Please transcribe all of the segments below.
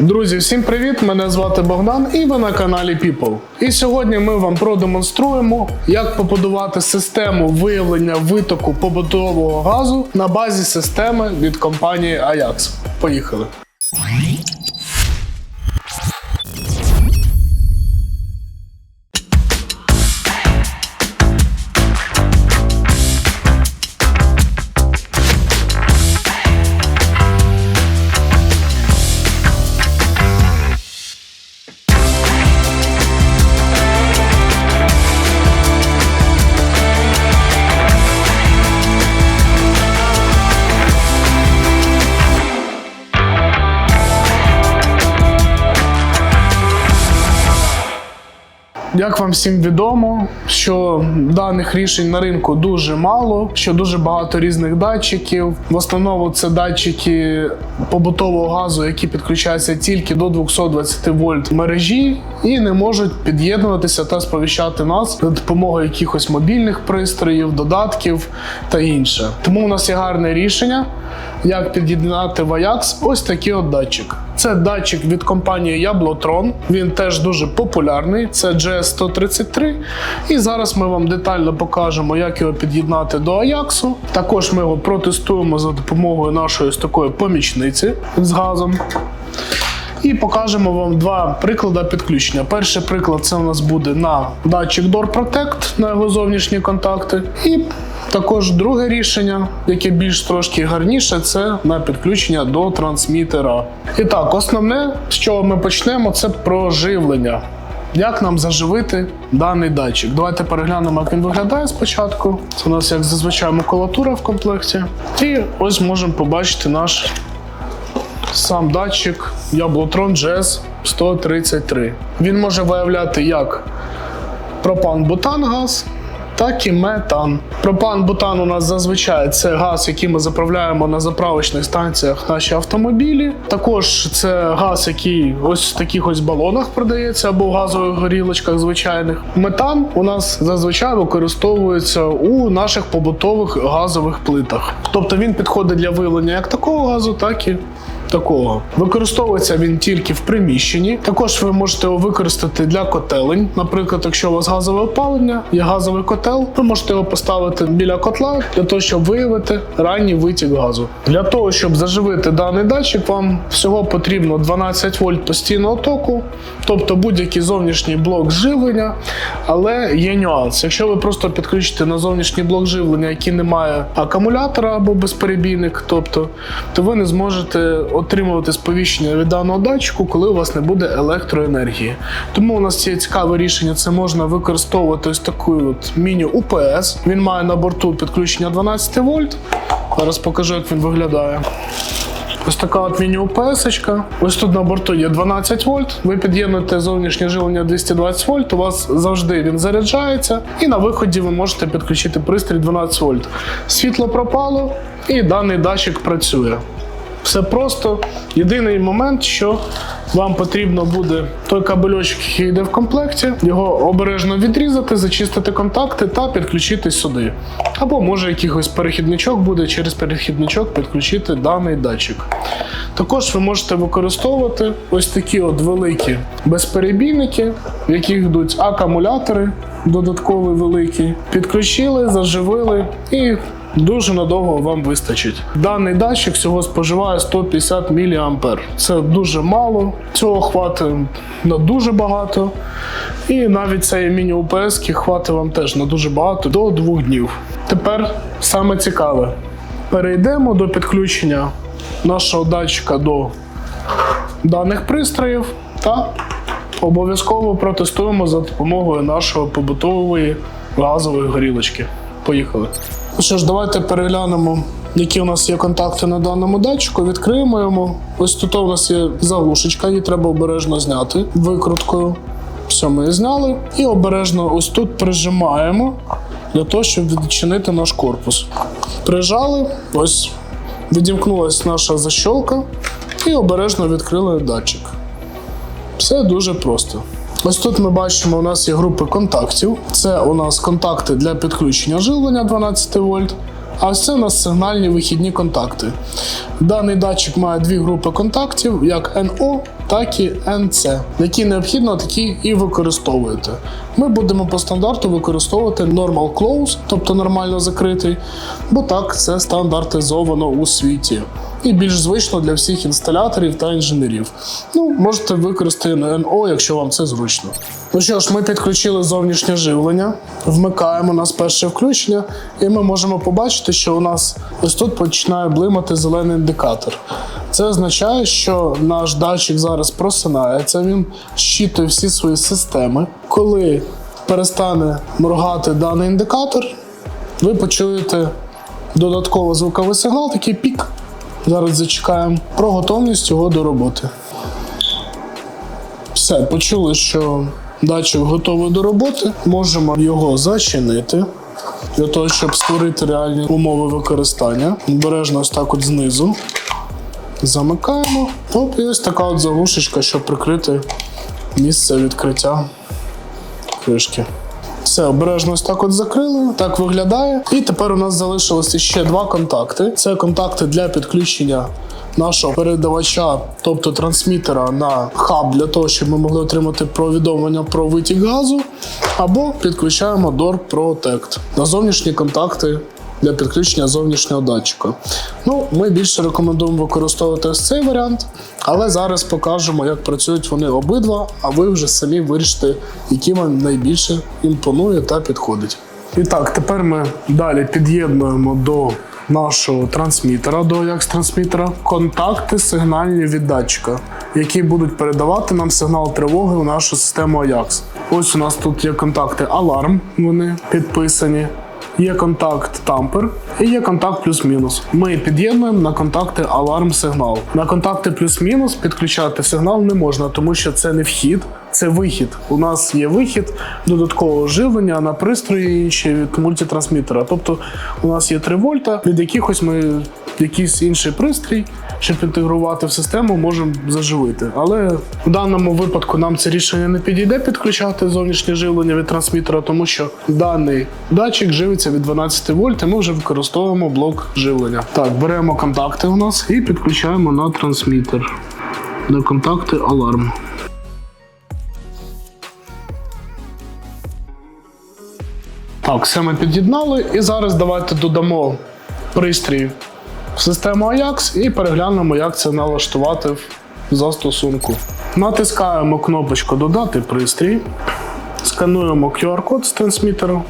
Друзі, всім привіт! Мене звати Богдан і ви на каналі People. І сьогодні ми вам продемонструємо, як побудувати систему виявлення витоку побутового газу на базі системи від компанії Ajax. Поїхали! Як вам всім відомо, що даних рішень на ринку дуже мало, що дуже багато різних датчиків. В основному це датчики побутового газу, які підключаються тільки до 220 вольт мережі і не можуть під'єднуватися та сповіщати нас за допомогою якихось мобільних пристроїв, додатків та інше. Тому у нас є гарне рішення, як під'єднати в Ajax ось такий от датчик. Це датчик від компанії Яблотрон. Він теж дуже популярний. Це GS133. І зараз ми вам детально покажемо, як його під'єднати до Ajax. Також ми його протестуємо за допомогою нашої з такої помічниці з газом. І покажемо вам два приклади підключення. Перший приклад це у нас буде на датчик Door Protect на його зовнішні контакти. І також друге рішення, яке більш трошки гарніше, це на підключення до трансмітера. І так, основне, з чого ми почнемо, це про живлення. Як нам заживити даний датчик? Давайте переглянемо, як він виглядає спочатку. Це у нас, як зазвичай, макулатура в комплекті. І ось можемо побачити наш сам датчик Jablotron GS 133. Він може виявляти як пропан-бутан газ, так і метан. Пропан-бутан у нас зазвичай це газ, який ми заправляємо на заправочних станціях наші автомобілі. Також це газ, який ось в таких ось балонах продається або в газових горілочках звичайних. Метан у нас зазвичай використовується у наших побутових газових плитах. Тобто він підходить для виявлення як такого газу, так і такого. Використовується він тільки в приміщенні. Також ви можете його використати для котелень. Наприклад, якщо у вас газове опалення, є газовий котел, ви можете його поставити біля котла для того, щоб виявити ранній витік газу. Для того, щоб заживити даний датчик, вам всього потрібно 12 вольт постійного току, тобто будь-який зовнішній блок живлення. Але є нюанс. Якщо ви просто підключите на зовнішній блок живлення, який не має акумулятора або безперебійник, тобто, то ви не зможете отримувати сповіщення від даного датчику, коли у вас не буде електроенергії. Тому у нас є цікаве рішення. Це можна використовувати ось таку от міні-УПС. Він має на борту підключення 12 вольт. Зараз покажу, як він виглядає. Ось така от міні-УПС. Ось тут на борту є 12 вольт. Ви під'єднуєте зовнішнє живлення 220 вольт. У вас завжди він заряджається, і на виході ви можете підключити пристрій 12 вольт. Світло пропало, і даний датчик працює. Все просто. Єдиний момент, що вам потрібно буде той кабельочок, який йде в комплекті, його обережно відрізати, зачистити контакти та підключити сюди. Або може якийсь перехідничок буде через перехідничок підключити даний датчик. Також ви можете використовувати ось такі от великі безперебійники, в яких йдуть акумулятори додаткові великі. Підключили, заживили і Дуже надовго вам вистачить. Даний датчик всього споживає 150 мА. Це дуже мало. Цього хватить на дуже багато. І навіть цей міні-УПС хватить вам теж на дуже багато до двох днів. Тепер саме цікаве. Перейдемо до підключення нашого датчика до даних пристроїв та обов'язково протестуємо за допомогою нашої побутової газової горілочки. Поїхали. Ну що ж, давайте переглянемо, які у нас є контакти на даному датчику. Відкриємо його. Ось тут у нас є заглушечка, її треба обережно зняти викруткою. Все, ми її зняли. І обережно ось тут прижимаємо для того, щоб відчинити наш корпус. Прижали, ось відімкнулася наша защолка і обережно відкрили датчик. Все дуже просто. Ось тут ми бачимо, у нас є групи контактів. Це у нас контакти для підключення живлення 12 вольт. А ось це у нас сигнальні вихідні контакти. Даний датчик має дві групи контактів, як NO так і NC. Які необхідно, такі і використовуєте. Ми будемо по стандарту використовувати Normal Close, тобто нормально закритий, бо так це стандартизовано у світі. І більш звично для всіх інсталяторів та інженерів. Ну, можете використати НО, якщо вам це зручно. Ну що ж, ми підключили зовнішнє живлення, вмикаємо нас перше включення, і ми можемо побачити, що у нас ось тут починає блимати зелений індикатор. Це означає, що наш датчик зараз просинається, він щитує всі свої системи. Коли перестане моргати даний індикатор, ви почуєте додатково звуковий сигнал, такий пік. Зараз зачекаємо про готовність його до роботи. Все, почули, що датчик готовий до роботи. Можемо його зачинити для того, щоб створити реальні умови використання. Обережно ось так от знизу. Замикаємо. Оп, і ось така от заглушечка, щоб прикрити місце відкриття кришки. Все, обережно ось так от закрили. Так виглядає. І тепер у нас залишилося ще два контакти. Це контакти для підключення нашого передавача, тобто трансмітера на хаб, для того, щоб ми могли отримати повідомлення про витік газу, або підключаємо DOR Protect на зовнішні контакти. Для підключення зовнішнього датчика. Ну, ми більше рекомендуємо використовувати ось цей варіант, але зараз покажемо, як працюють вони обидва, а ви вже самі вирішите, який вам найбільше імпонує та підходить. І так, тепер ми далі під'єднуємо до нашого трансмітера, до Ajax трансмітера, контакти сигнальні від датчика, які будуть передавати нам сигнал тривоги у нашу систему Ajax. Ось у нас тут є контакти аларм, вони підписані. Є контакт тампер і є контакт плюс-мінус. Ми під'єднуємо на контакти аларм сигнал. На контакти плюс-мінус підключати сигнал не можна, тому що це не вхід, це вихід. У нас є вихід додаткового живлення на пристрої інші від мультитрансмітера. Тобто у нас є 3 вольта, від якихось ми якийсь інший пристрій, щоб інтегрувати в систему, можемо заживити. Але в даному випадку нам це рішення не підійде підключати зовнішнє живлення від трансмітера, тому що даний датчик живиться від 12 вольт, і ми вже використовуємо блок живлення. Так, беремо контакти у нас і підключаємо на трансмітер. На контакти аларм. Так, все ми під'єднали. І зараз давайте додамо пристрій в систему Ajax і переглянемо, як це налаштувати в застосунку. Натискаємо кнопочку Додати пристрій, скануємо QR-код з трансмітеру.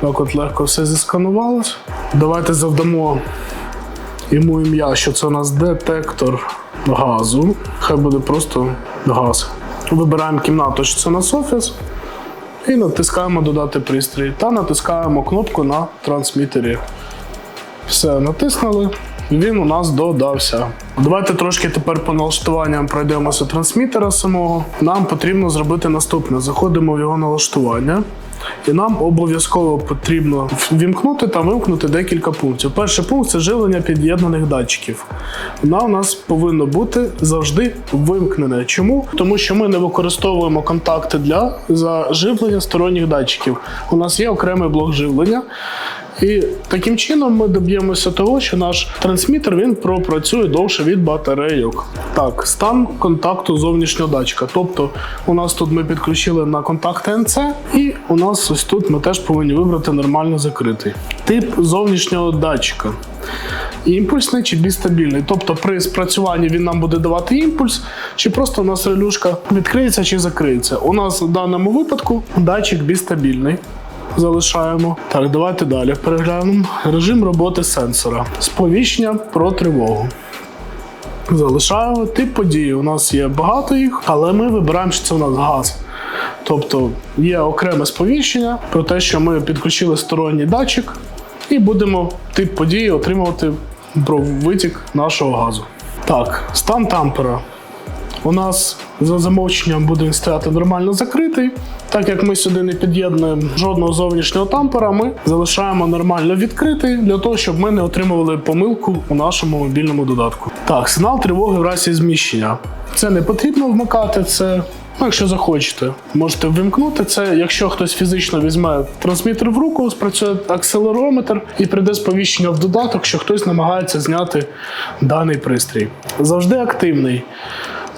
Так от легко все зісканувалось. Давайте завдамо йому ім'я, що це у нас детектор газу. Хай буде просто газ. Вибираємо кімнату, що це у нас офіс. І натискаємо Додати пристрій та натискаємо кнопку на трансмітері. Все, натиснули. Він у нас додався. Давайте трошки тепер по налаштуванням пройдемося трансмітера самого. Нам потрібно зробити наступне: заходимо в його налаштування, і нам обов'язково потрібно вімкнути та вимкнути декілька пунктів. Перший пункт це живлення під'єднаних датчиків. Вона у нас повинно бути завжди вимкнене. Чому? Тому що ми не використовуємо контакти для заживлення сторонніх датчиків. У нас є окремий блок живлення. І таким чином ми доб'ємося того, що наш трансмітер він пропрацює довше від батарейок. Так, стан контакту зовнішнього датчика. Тобто у нас тут ми підключили на контакт NC, і у нас ось тут ми теж повинні вибрати нормально закритий. Тип зовнішнього датчика. Імпульсний чи бістабільний. Тобто при спрацюванні він нам буде давати імпульс, чи просто у нас релюшка відкриється чи закриється. У нас в даному випадку датчик бістабільний залишаємо. Так, давайте далі переглянемо. Режим роботи сенсора. Сповіщення про тривогу. Залишаємо тип події. У нас є багато їх, але ми вибираємо, що це у нас газ. Тобто є окреме сповіщення про те, що ми підключили сторонній датчик, і будемо тип події отримувати про витік нашого газу. Так, стан тампера. У нас за замовченням буде стояти нормально закритий. Так як ми сюди не під'єднуємо жодного зовнішнього тампера, ми залишаємо нормально відкритий для того, щоб ми не отримували помилку у нашому мобільному додатку. Так, сигнал тривоги в разі зміщення. Це не потрібно вмикати, це. Ну, якщо захочете, можете ввімкнути це. Якщо хтось фізично візьме трансмітер в руку, спрацює акселерометр і прийде сповіщення в додаток, що хтось намагається зняти даний пристрій. Завжди активний.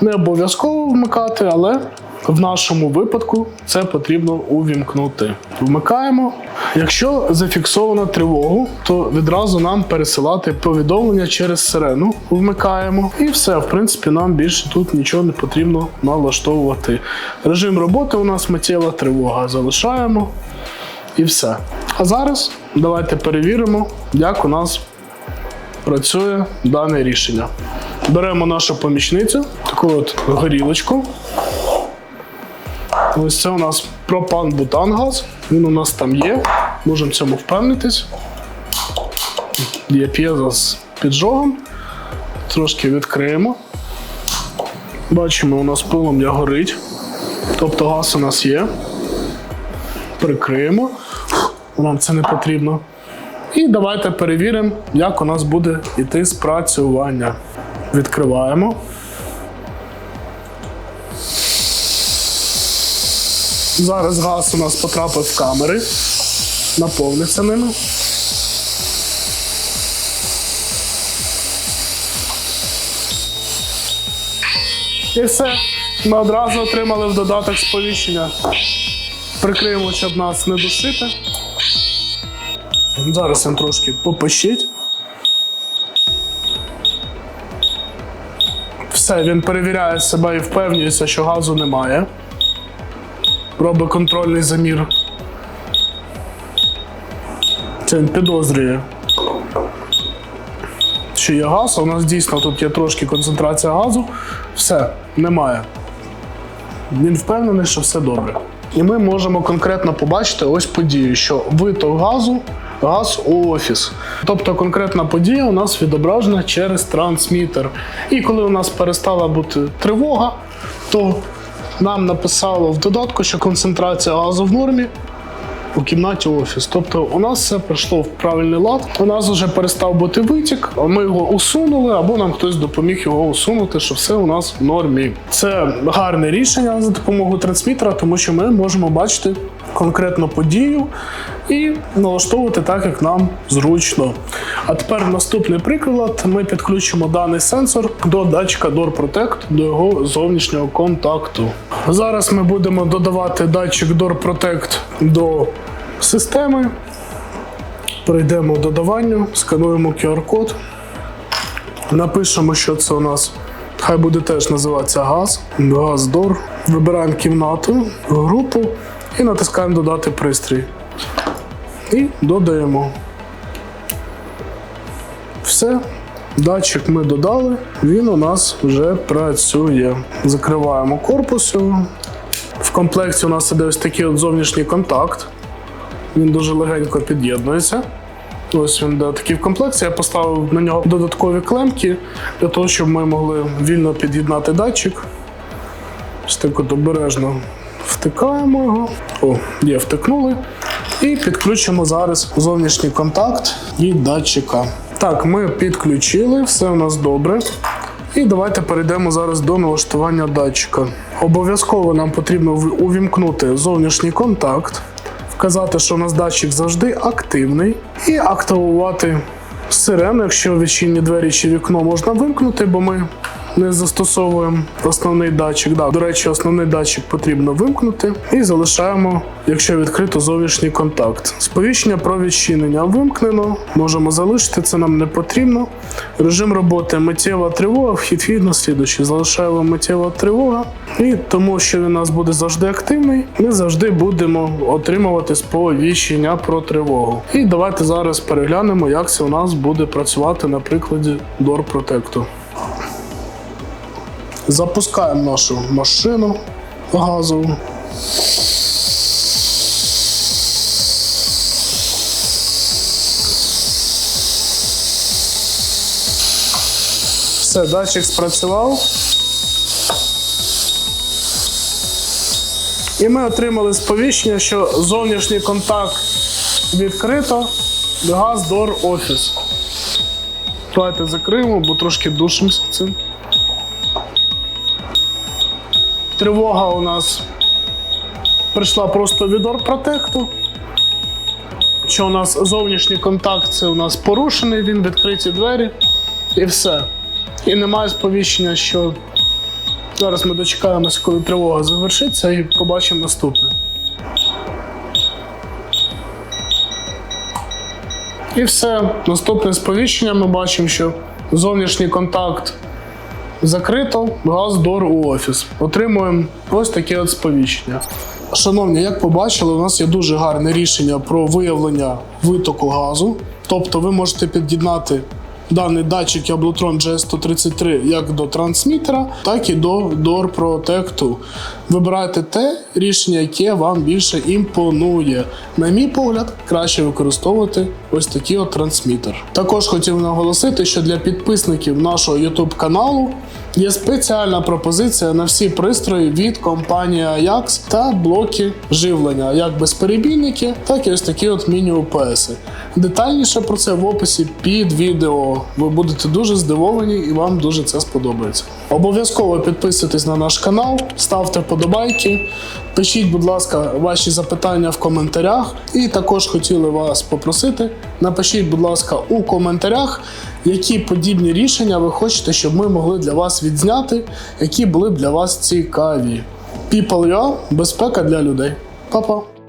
Не обов'язково вмикати, але в нашому випадку це потрібно увімкнути. Вмикаємо. Якщо зафіксовано тривогу, то відразу нам пересилати повідомлення через сирену. Вмикаємо. І все, в принципі, нам більше тут нічого не потрібно налаштовувати. Режим роботи у нас миттєва тривога. Залишаємо і все. А зараз давайте перевіримо, як у нас працює дане рішення. Беремо нашу помічницю, таку от горілочку. Ось це у нас пропан бутангаз. Він у нас там є. Можемо цьому впевнитись. Є п'єза з піджогом. Трошки відкриємо. Бачимо, у нас полум'я горить. Тобто газ у нас є. Прикриємо. Нам це не потрібно. І давайте перевіримо, як у нас буде йти спрацювання. Відкриваємо. Зараз газ у нас потрапив в камери, наповниться ними. І все. Ми одразу отримали в додаток сповіщення. Прикриємо, щоб нас не душити. Зараз він трошки попищить. Все, він перевіряє себе і впевнюється, що газу немає. Робить контрольний замір. Це він підозрює, що є газ, а у нас дійсно тут є трошки концентрація газу. Все, немає. Він впевнений, що все добре. І ми можемо конкретно побачити ось подію, що виток газу, газ офіс. Тобто конкретна подія у нас відображена через трансмітер. І коли у нас перестала бути тривога, то нам написало в додатку, що концентрація газу в нормі. У кімнаті офіс. Тобто у нас все пройшло в правильний лад. У нас вже перестав бути витік, ми його усунули, або нам хтось допоміг його усунути, що все у нас в нормі. Це гарне рішення за допомогою трансмітера, тому що ми можемо бачити конкретну подію і налаштовувати так, як нам зручно. А тепер наступний приклад: ми підключимо даний сенсор до датчика Door Protect, до його зовнішнього контакту. Зараз ми будемо додавати датчик Door Protect до системи. Перейдемо в додавання, скануємо QR-код, напишемо, що це у нас. Хай буде теж називатися газ, газ Door. Вибираємо кімнату, групу і натискаємо додати пристрій. І додаємо. Все. Датчик ми додали, він у нас вже працює. Закриваємо корпус. В комплекті у нас іде ось такий от зовнішній контакт. Він дуже легенько під'єднується. Ось він де такий в комплекті. Я поставив на нього додаткові клемки для того, щоб ми могли вільно під'єднати датчик. Ось так от обережно втикаємо його. О, є, втикнули. І підключимо зараз зовнішній контакт від датчика. Так, ми підключили, все у нас добре. І давайте перейдемо зараз до налаштування датчика. Обов'язково нам потрібно увімкнути зовнішній контакт, вказати, що у нас датчик завжди активний, і активувати сирену, якщо відчинні двері чи вікно можна вимкнути, бо ми не застосовуємо основний датчик. Да, до речі, основний датчик потрібно вимкнути і залишаємо, якщо відкрито зовнішній контакт. Сповіщення про відчинення вимкнено, можемо залишити, це нам не потрібно. Режим роботи миттєва тривога, вхід відно слідуючий. Залишаємо миттєва тривога. І тому, що він у нас буде завжди активний, ми завжди будемо отримувати сповіщення про тривогу. І давайте зараз переглянемо, як це у нас буде працювати на прикладі Door Protect. Запускаємо нашу машину газову. Все, датчик спрацював. І ми отримали сповіщення, що зовнішній контакт відкрито, газ Door Office. Давайте закриємо, бо трошки душимося цим. Тривога у нас прийшла просто від Орпротекту. Що у нас зовнішній контакт це у нас порушений, він відкриті двері і все. І немає сповіщення, що Зараз ми дочекаємося, коли тривога завершиться, і побачимо наступне. І все. Наступне сповіщення ми бачимо, що зовнішній контакт закрито, газ дор у офіс. Отримуємо ось таке от сповіщення. Шановні, як побачили, у нас є дуже гарне рішення про виявлення витоку газу. Тобто ви можете під'єднати даний датчик Yablotron GS133 як до трансмітера, так і до Door Protect. Вибирайте те рішення, яке вам більше імпонує. На мій погляд, краще використовувати ось такий от трансмітер. Також хотів наголосити, що для підписників нашого YouTube каналу є спеціальна пропозиція на всі пристрої від компанії Ajax та блоки живлення, як безперебійники, так і ось такі от міні-УПСи. Детальніше про це в описі під відео. Ви будете дуже здивовані і вам дуже це сподобається. Обов'язково підписуйтесь на наш канал, ставте вподобайки, пишіть, будь ласка, ваші запитання в коментарях. І також хотіли вас попросити, напишіть, будь ласка, у коментарях, які подібні рішення ви хочете, щоб ми могли для вас відзняти, які були б для вас цікаві. People.ua – безпека для людей. Па-па!